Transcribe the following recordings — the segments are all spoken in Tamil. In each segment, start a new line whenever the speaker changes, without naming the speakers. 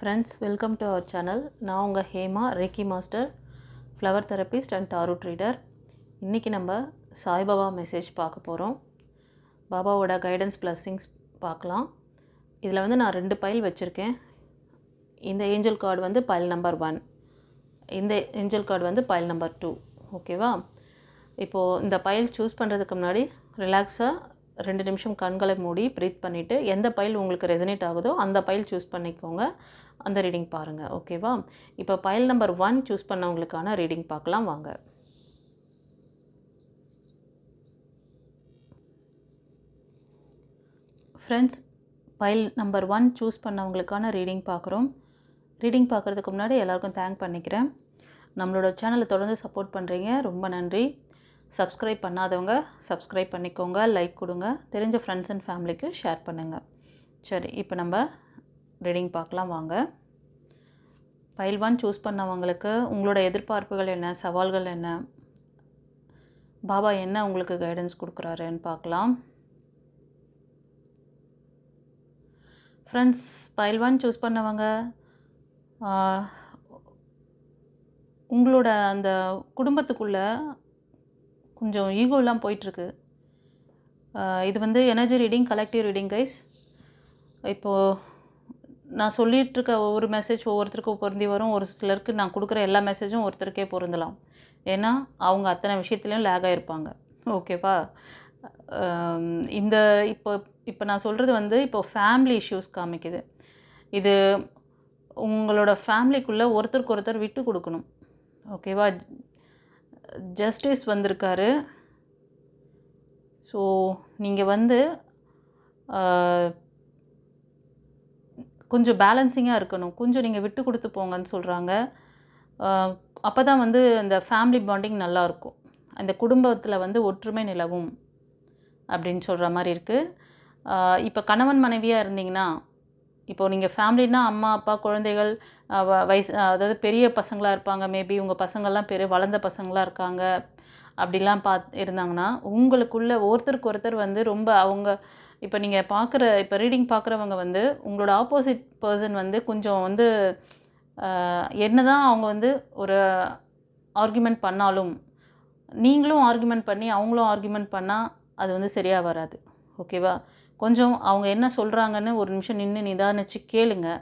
Friends welcome to our channel நான் உங்கள் Hema reiki master flower therapist and tarot reader இன்றைக்கி நம்ம சாய்பாபா மெசேஜ் பார்க்க போகிறோம் பாபாவோட கைடன்ஸ் பிளஸ்ஸிங்ஸ் பார்க்கலாம். இதில் வந்து நான் ரெண்டு பைல் வச்சுருக்கேன். இந்த ஏஞ்சல் கார்டு வந்து பைல் நம்பர் ஒன் இந்த ஏஞ்சல் கார்டு வந்து பைல் நம்பர் டூ ஓகேவா இப்போது இந்த பைல் சூஸ் பண்ணுறதுக்கு முன்னாடி ரிலாக்ஸாக ரெண்டு நிமிஷம் கண்களை மூடி ப்ரீத் பண்ணிவிட்டு எந்த பைல் உங்களுக்கு ரெசனேட் ஆகுதோ அந்த பைல் சூஸ் பண்ணிக்கோங்க. அந்த ரீடிங் பாருங்கள் ஓகேவா? இப்போ பயல் நம்பர் ஒன் சூஸ் பண்ணவங்களுக்கான ரீடிங் பார்க்கலாம் வாங்க. Friends file number one choose பண்ணவங்களுக்கான reading பார்க்குறோம் ரீடிங் பார்க்குறதுக்கு முன்னாடி எல்லாருக்கும் தேங்க் பண்ணிக்கிறேன். நம்மளோட சேனலை தொடர்ந்து சப்போர்ட் பண்ணுறீங்க ரொம்ப நன்றி. சப்ஸ்கிரைப் பண்ணாதவங்க சப்ஸ்கிரைப் பண்ணிக்கோங்க லைக் கொடுங்க. தெரிஞ்ச ஃப்ரெண்ட்ஸ் அண்ட் ஃபேமிலிக்கு ஷேர் பண்ணுங்கள் சரி இப்போ நம்ம ரீடிங் பார்க்கலாம் வாங்க. பைல் ஒன் சூஸ் பண்ணவங்களுக்கு உங்களோட எதிர்பார்ப்புகள் என்ன சவால்கள் என்ன பாபா என்ன உங்களுக்கு கைடன்ஸ் கொடுக்குறாருன்னு பார்க்கலாம். ஃப்ரெண்ட்ஸ் பைல் ஒன் சூஸ் பண்ணவங்க உங்களோட அந்த குடும்பத்துக்குள்ளே கொஞ்சம் ஈகோலாம் போயிட்டுருக்கு. இது வந்து energy reading collective reading guys இப்போது நான் சொல்லிட்டு இருக்க ஒவ்வொரு மெசேஜ் ஒவ்வொருத்தருக்கும் பொருந்தி வரும். ஒரு சிலருக்கு நான் கொடுக்குற எல்லா மெசேஜும் ஒருத்தருக்கே பொருந்தலாம். ஏன்னா அவங்க அத்தனை விஷயத்துலையும் லேக் ஆகிருப்பாங்க ஓகேவா இந்த இப்போ இப்போ நான் சொல்கிறது வந்து இப்போ ஃபேமிலி இஷ்யூஸ் காமிக்குது. இது உங்களோட ஃபேமிலிக்குள்ளே ஒருத்தருக்கு ஒருத்தர் விட்டு கொடுக்கணும். ஓகேவா ஜஸ்டிஸ் வந்திருக்காரு. ஸோ நீங்கள் வந்து கொஞ்சம் பேலன்சிங்காக இருக்கணும். கொஞ்சம் நீங்கள் விட்டு கொடுத்து போங்கன்னு சொல்கிறாங்க அப்போ தான் வந்து அந்த ஃபேமிலி பாண்டிங் நல்லாயிருக்கும் அந்த குடும்பத்தில் வந்து ஒற்றுமை நிலவும் அப்படின்னு சொல்கிற மாதிரி இருக்குது இப்போ கணவன் மனைவியாக இருந்தீங்கன்னா இப்போது நீங்கள் ஃபேமிலினா அம்மா அப்பா குழந்தைகள் வ- வயசு அதாவது பெரிய பசங்களாக இருப்பாங்க. மேபி உங்கள் பசங்கள்லாம் பெரிய வளர்ந்த பசங்களாக இருக்காங்க. அப்படிலாம் பாத் இருந்தாங்கன்னா உங்களுக்குள்ளே ஒருத்தருக்கு ஒருத்தர் வந்து ரொம்ப அவங்க இப்போ நீங்கள் பார்க்குற இப்போ ரீடிங் பார்க்குறவங்க வந்து உங்களோட ஆப்போசிட் பர்சன் வந்து கொஞ்சம் வந்து என்ன தான் அவங்க வந்து ஒரு ஆர்குமெண்ட் பண்ணாலும் நீங்களும் ஆர்குமெண்ட் பண்ணி அவங்களும் ஆர்குமெண்ட் பண்ணால் அது வந்து சரியாக வராது. ஓகேவா கொஞ்சம் அவங்க என்ன சொல்கிறாங்கன்னு ஒரு நிமிஷம் நின்று நிதானிச்சு கேளுங்கள்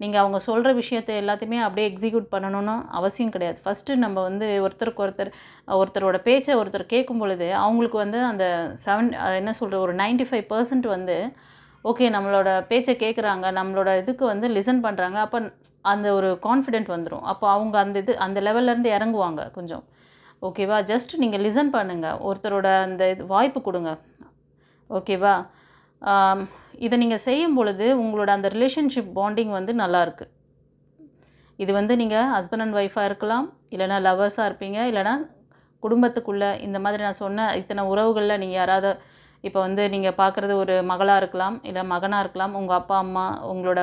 நீங்கள் அவங்க சொல்கிற விஷயத்தை எல்லாத்தையுமே அப்படியே எக்ஸிக்யூட் பண்ணணும்னு அவசியம் கிடையாது. ஃபஸ்ட்டு நம்ம வந்து ஒருத்தருக்கு ஒருத்தர் ஒருத்தரோட பேச்சை ஒருத்தர் கேட்கும் பொழுது அவங்களுக்கு வந்து அந்த செவன் என்ன சொல்கிற ஒரு 95% ஃபைவ் பர்சன்ட் வந்து ஓகே நம்மளோட பேச்சை கேட்குறாங்க நம்மளோட இதுக்கு வந்து லிசன் பண்ணுறாங்க அப்போ அந்த ஒரு கான்ஃபிடென்ட் வந்துடும் அப்போ அவங்க அந்த இது அந்த லெவல்லேருந்து இறங்குவாங்க கொஞ்சம். ஓகேவா ஜஸ்ட் நீங்கள் லிசன் பண்ணுங்கள் ஒருத்தரோட அந்த இது வாய்ப்பு கொடுங்க. ஓகேவா இதை நீங்கள் செய்யும் பொழுது உங்களோட அந்த ரிலேஷன்ஷிப் பாண்டிங் வந்து நல்லாயிருக்கு இது வந்து நீங்கள் ஹஸ்பண்ட் அண்ட் ஒய்ஃபாக இருக்கலாம் இல்லைனா லவர்ஸாக இருப்பீங்க இல்லைனா குடும்பத்துக்குள்ளே இந்த மாதிரி நான் சொன்ன இத்தனை உறவுகளில் நீங்கள் யாராவது இப்போ வந்து நீங்கள் பார்க்குறது ஒரு மகளாக இருக்கலாம் இல்லை மகனாக இருக்கலாம் உங்கள் அப்பா அம்மா உங்களோட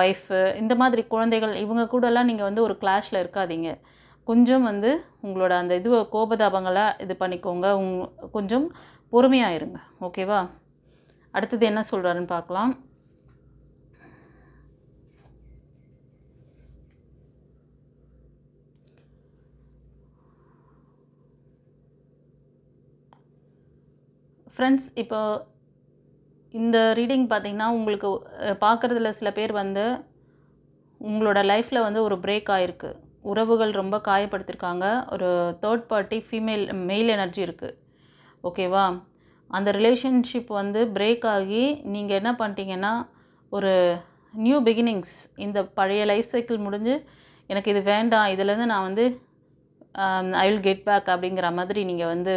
ஒய்ஃபு இந்த மாதிரி குழந்தைகள் இவங்க கூடலாம் நீங்கள் வந்து ஒரு கிளாஷில் இருக்காதீங்க. கொஞ்சம் வந்து உங்களோட அந்த இது கோபதாபங்களை இது பண்ணிக்கோங்க உங் கொஞ்சம் பொறுமையாக இருங்க. ஓகேவா? அடுத்தது என்ன சொல்கிறாருன்னு பார்க்கலாம். ஃப்ரெண்ட்ஸ் இப்போ இந்த ரீடிங் பார்த்தீங்கன்னா உங்களுக்கு பார்க்குறதுல சில பேர் வந்து உங்களோட லைஃப்பில் வந்து ஒரு பிரேக் ஆகிருக்கு உறவுகள் ரொம்ப காயப்படுத்திருக்காங்க. ஒரு third party female male energy இருக்குது ஓகேவா அந்த ரிலேஷன்ஷிப் வந்து பிரேக் ஆகி நீங்கள் என்ன பண்ணிட்டீங்கன்னா ஒரு நியூ பிகினிங்ஸ் இந்த பழைய லைஃப் சைக்கிள் முடிஞ்சு எனக்கு இது வேண்டாம் இதுலேருந்து நான் வந்து ஐ வில் கெட் பேக் அப்படிங்கிற மாதிரி நீங்கள் வந்து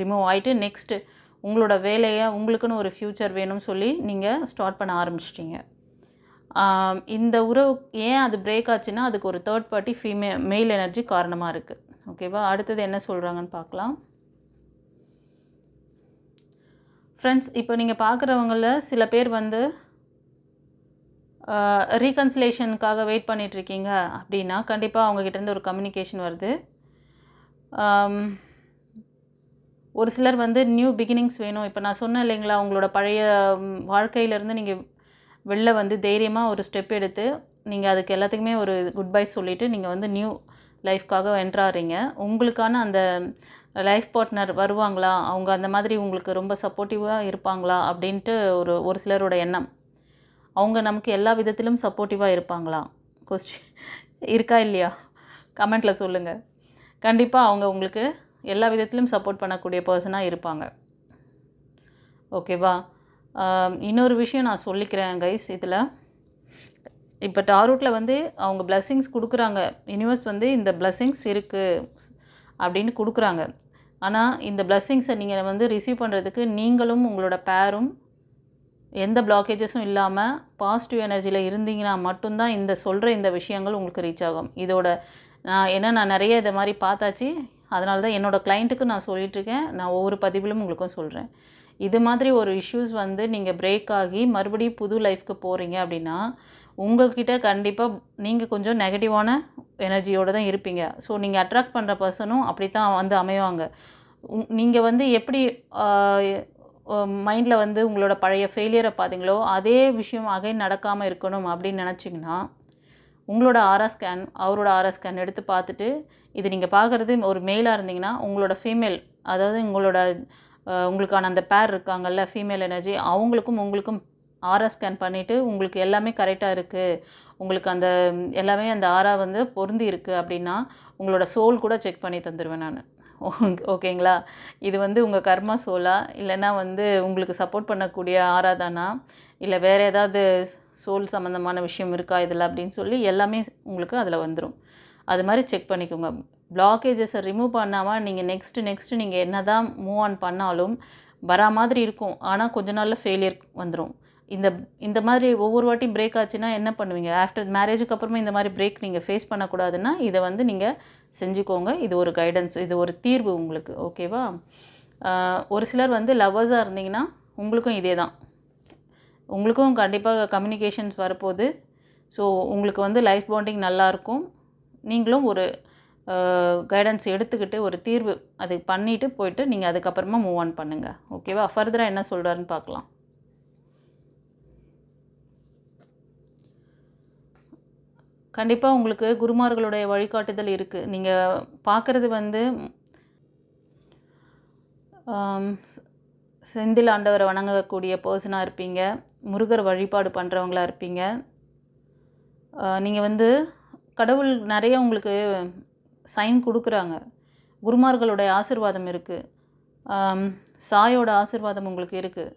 ரிமூவ் ஆகிட்டு நெக்ஸ்ட்டு உங்களோட வேலையை உங்களுக்குன்னு ஒரு ஃப்யூச்சர் வேணும்னு சொல்லி நீங்கள் ஸ்டார்ட் பண்ண ஆரம்பிச்சிட்டிங்க. Um, இந்த உறவு ஏன் அது பிரேக் ஆச்சுன்னா அதுக்கு ஒரு third party female male energy காரணமாக இருக்குது ஓகேவா அடுத்தது என்ன சொல்கிறாங்கன்னு பார்க்கலாம். ஃப்ரெண்ட்ஸ் இப்போ நீங்கள் பார்க்குறவங்கள சில பேர் வந்து ரீகன்சிலேஷனுக்காக வெயிட் பண்ணிகிட்ருக்கீங்க அப்படின்னா கண்டிப்பாக அவங்கக்கிட்டேருந்து ஒரு கம்யூனிகேஷன் வருது. ஒரு சிலர் வந்து நியூ பிகினிங்ஸ் வேணும். இப்போ நான் சொன்னேன் இல்லைங்களா உங்களோட பழைய வாழ்க்கையிலேருந்து நீங்கள் வெளில வந்து தைரியமாக ஒரு ஸ்டெப் எடுத்து நீங்கள் அதுக்கு எல்லாத்துக்குமே ஒரு குட் பை சொல்லிவிட்டு நீங்கள் வந்து நியூ லைஃப்காக என்ட்ராகிறீங்க உங்களுக்கான அந்த லைஃப் பார்ட்னர் வருவாங்களா? அவங்க அந்த மாதிரி உங்களுக்கு ரொம்ப சப்போர்ட்டிவாக இருப்பாங்களா? அப்படின்ட்டு ஒரு ஒரு சிலரோட எண்ணம். அவங்க நமக்கு எல்லா விதத்திலும் சப்போர்ட்டிவாக இருப்பாங்களா? கொஸ்டின் இருக்கா இல்லையா? கமெண்ட்டில் சொல்லுங்கள் கண்டிப்பாக அவங்க உங்களுக்கு எல்லா விதத்திலும் சப்போர்ட் பண்ணக்கூடிய பர்சனாக இருப்பாங்க. ஓகேவா இன்னொரு விஷயம் நான் சொல்லிக்கிறேன் கைஸ் இதில். இப்போ டாரூட்டில் வந்து அவங்க blessings கொடுக்குறாங்க. யூனிவர்ஸ் வந்து இந்த blessings இருக்குது அப்படின்னு கொடுக்குறாங்க. ஆனால் இந்த பிளஸ்ஸிங்ஸை நீங்கள் வந்து ரிசீவ் பண்ணுறதுக்கு நீங்களும் உங்களோட பேரும் எந்த பிளாக்கேஜஸும் இல்லாமல் பாசிட்டிவ் எனர்ஜியில் இருந்தீங்கன்னா மட்டும்தான் இந்த சொல்கிற இந்த விஷயங்கள் உங்களுக்கு ரீச் ஆகும். இதோட நான் ஏன்னா நான் நிறைய இதை மாதிரி பார்த்தாச்சு. அதனால தான் என்னோடய கிளைண்ட்டுக்கு நான் சொல்லிகிட்ருக்கேன் இருக்கேன். நான் ஒவ்வொரு பதிவிலும் உங்களுக்கும் சொல்கிறேன் இது மாதிரி ஒரு இஷ்யூஸ் வந்து நீங்கள் பிரேக் ஆகி மறுபடியும் புது லைஃப்க்கு போகிறீங்க அப்படின்னா உங்கள்கிட்ட கண்டிப்பாக நீங்கள் கொஞ்சம் நெகட்டிவான எனர்ஜியோடு தான் இருப்பீங்க. ஸோ நீங்கள் அட்ராக்ட் பண்ணுற பர்சனும் அப்படி தான் வந்து அமைவாங்க. நீங்கள் வந்து எப்படி மைண்டில் வந்து உங்களோட பழைய ஃபெயிலியரை பார்த்தீங்களோ அதே விஷயம் அகைன் நடக்காமல் இருக்கணும் அப்படின்னு நினச்சிங்கன்னா உங்களோட ஆரா ஸ்கேன் அவரோட ஆரா ஸ்கேன் எடுத்து பார்த்துட்டு இது நீங்கள் பார்க்குறது ஒரு மேலாக இருந்தீங்கன்னா உங்களோட ஃபீமேல் அதாவது உங்களோட உங்களுக்கான அந்த பேர் இருக்காங்கல்ல ஃபீமேல் எனர்ஜி அவங்களுக்கும் உங்களுக்கும் ஆரா ஸ்கேன் பண்ணிவிட்டு உங்களுக்கு எல்லாமே கரெக்டாக இருக்குது உங்களுக்கு அந்த எல்லாமே அந்த ஆரா வந்து பொருந்தி இருக்குது அப்படின்னா உங்களோட சோல் கூட செக் பண்ணி தந்துடுவேன் நான். ஓகேங்களா? இது வந்து உங்கள் கர்மா சோலா இல்லைன்னா வந்து உங்களுக்கு சப்போர்ட் பண்ணக்கூடிய ஆராதானா இல்லை வேறு ஏதாவது சோல் சம்மந்தமான விஷயம் இருக்கா இதில் அப்படின்னு சொல்லி எல்லாமே உங்களுக்கு அதில் வந்துடும் அது மாதிரி செக் பண்ணிக்கோங்க. பிளாக்கேஜஸை ரிமூவ் பண்ணாமல் நீங்கள் நெக்ஸ்ட்டு நெக்ஸ்ட்டு நீங்கள் என்ன தான் மூவ் ஆன் பண்ணாலும் வரா மாதிரி இருக்கும். ஆனால் கொஞ்ச நாளில் ஃபெயிலியர் வந்துடும் இந்த இந்த மாதிரி ஒவ்வொரு வாட்டி பிரேக் ஆச்சுன்னா என்ன பண்ணுவீங்க? ஆஃப்டர் மேரேஜுக்கு அப்புறமா இந்த மாதிரி பிரேக் நீங்கள் ஃபேஸ் பண்ணக்கூடாதுன்னா இதை வந்து நீங்கள் செஞ்சுக்கோங்க. இது ஒரு கைடன்ஸ் இது ஒரு தீர்வு உங்களுக்கு ஓகேவா ஒரு சிலர் வந்து லவ்வர்ஸாக இருந்தீங்கன்னா உங்களுக்கும் இதே தான். உங்களுக்கும் கண்டிப்பாக கம்யூனிகேஷன்ஸ் வரப்போகுது. ஸோ உங்களுக்கு வந்து லைஃப் பாண்டிங் நல்லாயிருக்கும் நீங்களும் ஒரு கைடன்ஸ் எடுத்துக்கிட்டு ஒரு தீர்வு அது பண்ணிவிட்டு போயிட்டு நீங்கள் அதுக்கப்புறமா மூவ் ஆன் பண்ணுங்கள் ஓகேவா ஃபர்தராக என்ன சொல்கிறாருன்னு பார்க்கலாம். கண்டிப்பாக உங்களுக்கு குருமார்களுடைய வழிகாட்டுதல் இருக்குது நீங்கள் பார்க்குறது வந்து செந்தில் ஆண்டவரை வணங்கக்கூடிய பர்சனாக இருப்பீங்க. முருகர் வழிபாடு பண்ணுறவங்களா இருப்பீங்க. நீங்கள் வந்து கடவுள் நிறைய உங்களுக்கு சைன் கொடுக்குறாங்க. குருமார்களுடைய ஆசிர்வாதம் இருக்குது சாயோட ஆசிர்வாதம் உங்களுக்கு இருக்குது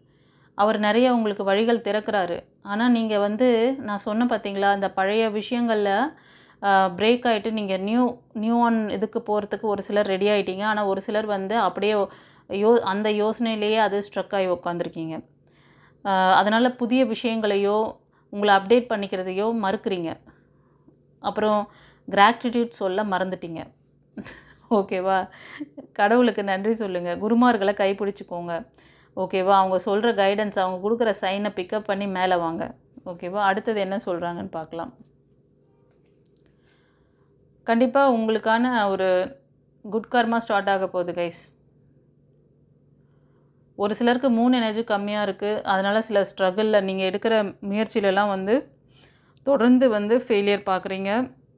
அவர் நிறைய உங்களுக்கு வழிகள் திறக்கிறாரு. ஆனால் நீங்கள் வந்து நான் சொன்ன பார்த்தீங்களா அந்த பழைய விஷயங்களில் பிரேக் ஆகிட்டு நீங்கள் நியூ நியூ ஆன் இதுக்கு போகிறதுக்கு ஒரு சிலர் ரெடி ஆகிட்டீங்க ஆனால் ஒரு சிலர் வந்து அப்படியே யோ அந்த யோசனையிலேயே அது ஸ்ட்ரக் ஆகி உட்காந்துருக்கீங்க அதனால் புதிய விஷயங்களையோ உங்களை அப்டேட் பண்ணிக்கிறதையோ மறுக்கிறீங்க. அப்புறம் கிராட்டிடியூட் சொல்ல மறந்துட்டீங்க. ஓகேவா கடவுளுக்கு நன்றி சொல்லுங்கள் குருமார்களை கைப்பிடிச்சிக்கோங்க. ஓகேவா? அவங்க சொல்கிற கைடன்ஸ் அவங்க கொடுக்குற சைனை பிக்கப் பண்ணி மேலே வாங்க. ஓகேவா? அடுத்தது என்ன சொல்கிறாங்கன்னு பார்க்கலாம். கண்டிப்பாக உங்களுக்கான ஒரு குட் கர்மா ஸ்டார்ட் ஆக போகுது கைஸ் ஒரு சிலருக்கு மூணு எனர்ஜி கம்மியாக இருக்குது அதனால் சில ஸ்ட்ரகிளில் நீங்கள் எடுக்கிற முயற்சியிலலாம் வந்து தொடர்ந்து வந்து ஃபெயிலியர் பார்க்குறீங்க.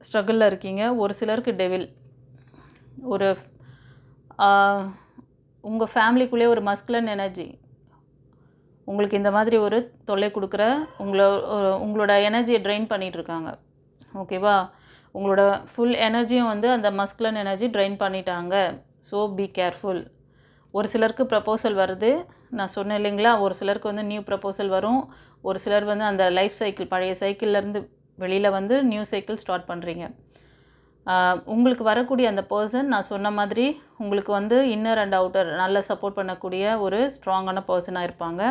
ஸ்ட்ரகிளில் இருக்கீங்க. ஒரு சிலருக்கு டெவில் ஒரு உங்கள் ஃபேமிலிக்குள்ளே ஒரு மஸ்குலன் எனர்ஜி. உங்களுக்கு இந்த மாதிரி ஒரு தொல்லை கொடுக்குற உங்களை உங்களோட எனர்ஜியை ட்ரைன் பண்ணிகிட்ருக்காங்க ஓகேவா உங்களோட ஃபுல் எனர்ஜியும் வந்து அந்த மஸ்குலன் எனர்ஜி ட்ரைன் பண்ணிட்டாங்க. ஸோ பி கேர்ஃபுல் ஒரு சிலருக்கு ப்ரப்போசல் வருது. நான் சொன்னேன் இல்லைங்களா? ஒரு சிலருக்கு வந்து நியூ ப்ரப்போசல் வரும். ஒரு சிலர் வந்து அந்த லைஃப் சைக்கிள் பழைய சைக்கிள்லேருந்து வெளியில் வந்து நியூ சைக்கிள் ஸ்டார்ட் பண்ணுறீங்க உங்களுக்கு வரக்கூடிய அந்த பர்சன் நான் சொன்ன மாதிரி உங்களுக்கு வந்து இன்னர் அண்ட் அவுட்டர் நல்ல சப்போர்ட் பண்ணக்கூடிய ஒரு ஸ்ட்ராங்கான பர்சனாக இருப்பாங்க.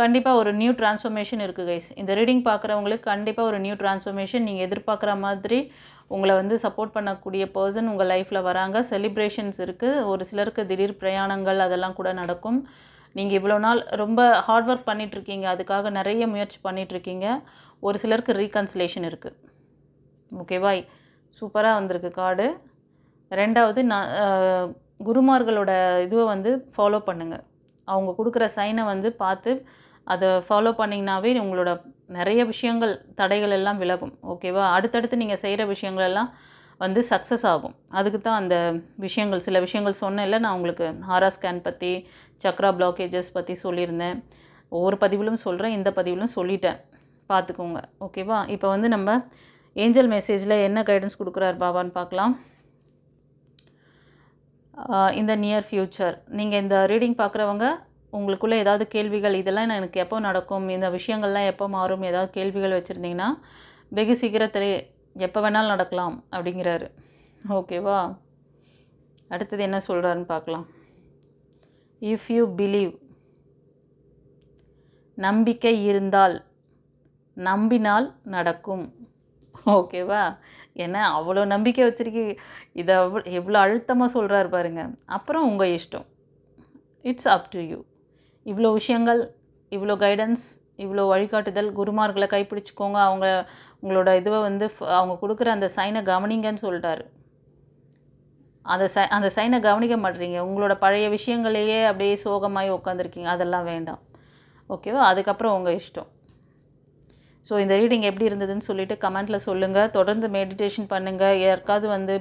கண்டிப்பாக ஒரு நியூ டிரான்ஸ்ஃபர்மேஷன் இருக்குது கைஸ் இந்த ரீடிங் பார்க்குறவங்களுக்கு கண்டிப்பாக ஒரு நியூ டிரான்ஸ்ஃபர்மேஷன் நீங்கள் எதிர்பார்க்குற மாதிரி உங்களை வந்து சப்போர்ட் பண்ணக்கூடிய பர்சன் உங்கள் லைஃப்பில் வராங்க. செலிப்ரேஷன்ஸ் இருக்குது ஒரு சிலருக்கு திடீர் பிரயாணங்கள் அதெல்லாம் கூட நடக்கும். நீங்கள் இவ்வளோ நாள் ரொம்ப ஹார்ட் ஒர்க் பண்ணிகிட்ருக்கீங்க அதுக்காக நிறைய முயற்சி பண்ணிகிட்ருக்கீங்க ஒரு சிலருக்கு ரீகன்சிலேஷன் இருக்குது ஓகேவா சூப்பராக வந்திருக்கு கார்டு ரெண்டாவது நான் குருமார்களோட இதுவை வந்து ஃபாலோ பண்ணுங்கள் அவங்க கொடுக்குற சைனை வந்து பார்த்து அதை ஃபாலோ பண்ணிங்கனாவே உங்களோட நிறைய விஷயங்கள் தடைகள் எல்லாம் விலகும். ஓகேவா அடுத்தடுத்து நீங்கள் செய்கிற விஷயங்கள் எல்லாம் வந்து சக்ஸஸ் ஆகும். அதுக்கு தான் அந்த விஷயங்கள் சில விஷயங்கள் சொன்னேன்ல நான் உங்களுக்கு ஹாரா ஸ்கேன் பற்றி சக்ரா பிளாக்கேஜஸ் பற்றி சொல்லியிருந்தேன். ஒவ்வொரு பதிவிலும் சொல்கிறேன் இந்த பதிவிலும் சொல்லிட்டேன். பார்த்துக்கோங்க ஓகேவா? இப்போ வந்து நம்ம ஏஞ்சல் மெசேஜில் என்ன கைடன்ஸ் கொடுக்குறாரு பாபான்னு பார்க்கலாம். இந்த நியர் ஃப்யூச்சர் நீங்கள் இந்த ரீடிங் பார்க்குறவங்க உங்களுக்குள்ளே ஏதாவது கேள்விகள் இதெல்லாம் எனக்கு எப்போ நடக்கும் இந்த விஷயங்கள்லாம் எப்போ மாறும் ஏதாவது கேள்விகள் வச்சுருந்தீங்கன்னா வெகு சீக்கிரத்தில் எப்போ வேணாலும் நடக்கலாம் அப்படிங்கிறாரு. ஓகேவா? அடுத்தது என்ன சொல்கிறாருன்னு பார்க்கலாம். இஃப் யூ பிலீவ் நம்பிக்கை இருந்தால் நம்பினால் நடக்கும். ஓகேவா? ஏன்னா அவ்வளோ நம்பிக்கை வச்சுருக்கி இதை எவ்வளோ எவ்வளோ அழுத்தமாக சொல்கிறாரு பாருங்க. அப்புறம் உங்கள் இஷ்டம். இட்ஸ் அப் டு யூ இவ்வளோ விஷயங்கள் இவ்வளோ கைடன்ஸ் இவ்வளோ வழிகாட்டுதல் குருமார்களை கைப்பிடிச்சிக்கோங்க. அவங்க உங்களோட இதுவை வந்து ஃப- அவங்க கொடுக்குற அந்த சைனை கவனிங்கன்னு சொல்லிட்டாரு. அந்த சை அந்த சைனை கவனிக்க மாட்டீங்க உங்களோட பழைய விஷயங்களையே அப்படியே சோகமாகி உட்காந்துருக்கீங்க அதெல்லாம் வேண்டாம். ஓகேவா? அதுக்கப்புறம் உங்கள் இஷ்டம். ஸோ இந்த ரீடிங் எப்படி இருந்ததுன்னு சொல்லிட்டு கமெண்ட்டில் சொல்லுங்கள் தொடர்ந்து மெடிடேஷன் பண்ணுங்கள் யாருக்காவது வந்து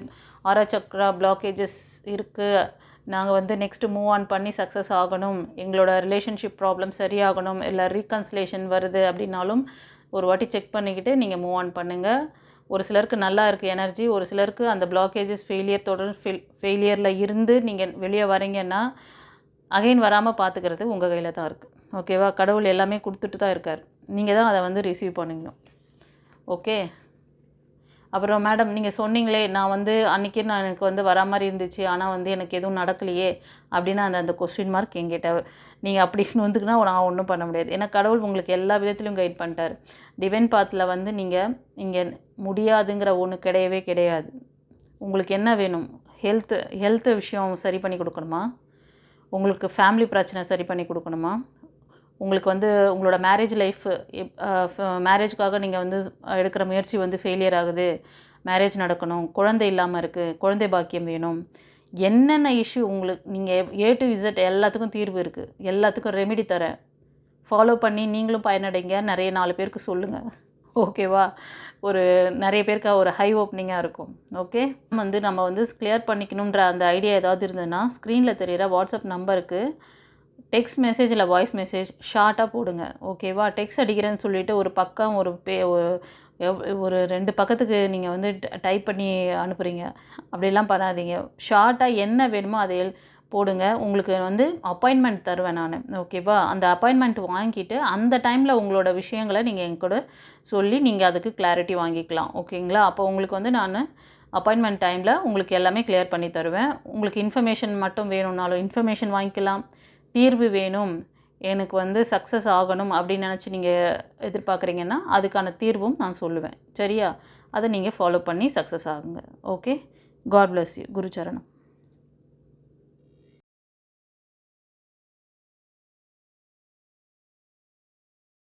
ஆரா சக்ரா பிளாக்கேஜஸ் இருக்குது நாங்கள் வந்து நெக்ஸ்ட்டு மூவ் ஆன் பண்ணி சக்ஸஸ் ஆகணும். எங்களோட ரிலேஷன்ஷிப் ப்ராப்ளம் சரியாகணும். இல்லை ரீகன்சிலேஷன் வருது அப்படின்னாலும் ஒரு வாட்டி செக் பண்ணிக்கிட்டு நீங்கள் மூவ் ஆன் பண்ணுங்கள் ஒரு சிலருக்கு நல்லா இருக்குது எனர்ஜி ஒரு சிலருக்கு அந்த பிளாக்கேஜஸ் ஃபெயிலியர் தொடர்ந்து ஃபெயில் ஃபெயிலியரில் இருந்து நீங்கள் வெளியே வரீங்கன்னா அகைன் வராமல் பார்த்துக்கிறது உங்கள் கையில் தான் இருக்குது ஓகேவா கடவுள் எல்லாமே கொடுத்துட்டு தான் இருக்கார். நீங்கள் தான் அதை வந்து ரிசீவ் பண்ணிக்கணும் ஓகே அப்புறம் மேடம் நீங்கள் சொன்னீங்களே நான் வந்து அன்றைக்கி நான் எனக்கு வந்து வரா மாதிரி இருந்துச்சு ஆனால் வந்து எனக்கு எதுவும் நடக்கலையே அப்படின்னு அந்த அந்த கொஸ்டின் மார்க் எங்கிட்ட நீங்கள் அப்படின்னு வந்துக்குன்னா நான் ஒன்றும் பண்ண முடியாது. ஏன்னா கடவுள் உங்களுக்கு எல்லா விதத்துலையும் கைட் பண்ணிட்டார். டிவைன் பாத்தில் வந்து நீங்கள் இங்கே முடியாதுங்கிற ஒன்று கிடையவே கிடையாது. உங்களுக்கு என்ன வேணும்? ஹெல்த்து ஹெல்த்து விஷயம் சரி பண்ணி கொடுக்கணுமா? உங்களுக்கு ஃபேமிலி பிரச்சனை சரி பண்ணி கொடுக்கணுமா? உங்களுக்கு வந்து உங்களோட மேரேஜ் லைஃப் மேரேஜ்க்காக நீங்கள் வந்து எடுக்கிற முயற்சி வந்து ஃபெயிலியர் ஆகுது. மேரேஜ் நடக்கணும். குழந்தை இல்லாமல் இருக்குது குழந்தை பாக்கியம் வேணும். என்னென்ன இஷ்யூ உங்களுக்கு நீங்கள் ஏ டு இசட் எல்லாத்துக்கும் தீர்வு இருக்குது எல்லாத்துக்கும் ரெமிடி தரேன். ஃபாலோ பண்ணி நீங்களும் பயனடைங்க. நிறைய நாலு பேருக்கு சொல்லுங்கள் ஓகேவா ஒரு நிறைய பேருக்கு ஒரு ஹை ஓப்பனிங்காக இருக்கும். ஓகே வந்து நம்ம வந்து கிளியர் பண்ணிக்கணுன்ற அந்த ஐடியா ஏதாவது இருந்ததுன்னா ஸ்க்ரீனில் தெரியிற வாட்ஸ்அப் நம்பருக்கு டெக்ஸ்ட் மெசேஜ் இல்லை வாய்ஸ் மெசேஜ் ஷார்ட்டாக போடுங்க ஓகேவா டெக்ஸ்ட் அடிக்கிறேன்னு சொல்லிட்டு ஒரு பக்கம் ஒரு பே ஒரு- எவ்- ஒரு ரெண்டு பக்கத்துக்கு நீங்கள் வந்து டைப் பண்ணி அனுப்புகிறீங்க அப்படிலாம் பண்ணாதீங்க. ஷார்ட்டாக என்ன வேணுமோ அதை போடுங்க. உங்களுக்கு வந்து அப்பாயின்மெண்ட் தருவேன் நான் ஓகேவா அந்த அப்பாயின்மெண்ட் வாங்கிட்டு அந்த டைமில் உங்களோட விஷயங்களை நீங்கள் என் கூட சொல்லி நீங்கள் அதுக்கு கிளாரிட்டி வாங்கிக்கலாம் ஓகேங்களா அப்போ உங்களுக்கு வந்து நான் அப்பாயின்மெண்ட் டைமில் உங்களுக்கு எல்லாமே கிளியர் பண்ணி தருவேன். உங்களுக்கு இன்ஃபர்மேஷன் மட்டும் வேணும்னாலும் இன்ஃபர்மேஷன் வாங்கிக்கலாம். தீர்வு வேணும் எனக்கு வந்து சக்ஸஸ் ஆகணும் அப்படின்னு நினச்சி நீங்கள் எதிர்பார்க்குறீங்கன்னா அதுக்கான தீர்வும் நான் சொல்லுவேன். சரியா? அதை நீங்கள் ஃபாலோ பண்ணி சக்ஸஸ் ஆகுங்க. Okay God bless you குருச்சரணம்.